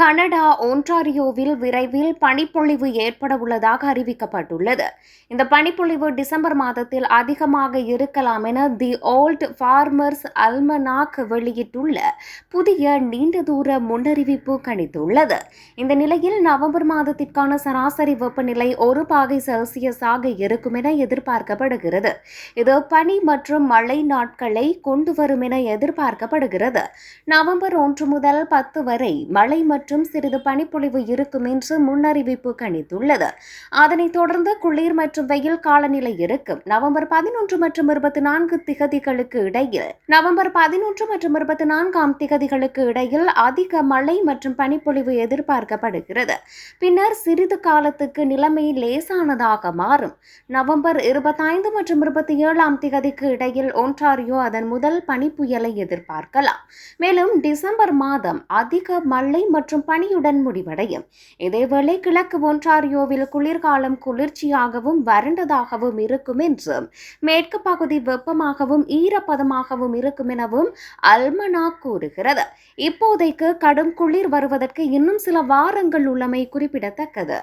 Canada ஒன்டாரியோவில் விரைவில் பனிப்பொழிவு ஏற்பட உள்ளதாக அறிவிக்கப்பட்டுள்ளது. இந்த பனிப்பொழிவு டிசம்பர் மாதத்தில் அதிகமாக இருக்கலாம் என தி ஓல்ட் ஃபார்மர்ஸ் அல்மனாக் வெளியிட்டுள்ள புதிய நீண்ட தூர முன்னறிவிப்பு கணித்துள்ளது. இந்த நிலையில் நவம்பர் மாதத்திற்கான சராசரி வெப்பநிலை ஒரு பாகை செல்சியஸாக இருக்கும் என எதிர்பார்க்கப்படுகிறது. இது பனி மற்றும் மழை நாட்களை கொண்டு வரும் என எதிர்பார்க்கப்படுகிறது. நவம்பர் ஒன்று முதல் பத்து வரை மழை மற்றும் மற்றும் சிறிது பனிப்பொழிவு இருக்கும் என்று முன்னறிவிப்பு கணித்துள்ளது. அதனைத் தொடர்ந்து குளிர் மற்றும் வெயில் காலநிலை இருக்கும். நவம்பர் பதினொன்று மற்றும் இருபத்தி நான்கு திகதிகளுக்கு இடையில் நவம்பர் பதினொன்று மற்றும் இருபத்தி நான்காம் திகதிகளுக்கு இடையில் அதிக மழை மற்றும் பனிப்பொழிவு எதிர்பார்க்கப்படுகிறது. பின்னர் சிறிது காலத்துக்கு நிலைமை லேசானதாக மாறும். நவம்பர் இருபத்தைந்து மற்றும் இருபத்தி ஏழாம் திகதிக்கு இடையில் ஒன்டாரியோ அதன் முதல் பனிப்புயலை எதிர்பார்க்கலாம். மேலும் டிசம்பர் மாதம் அதிக மழை மற்றும் பனியுடன் முடிவடையும். இதேவேளை கிழக்கு ஒன்றாரியோவில் குளிர்காலம் குளிர்ச்சியாகவும் வறண்டதாகவும் இருக்கும் என்றும் மேற்கு பகுதி வெப்பமாகவும் ஈரப்பதமாகவும் இருக்கும் எனவும் அல்மனா கூறுகிறது. இப்போதைக்கு கடும் குளிர் வருவதற்கு இன்னும் சில வாரங்கள் உள்ளமை குறிப்பிடத்தக்கது.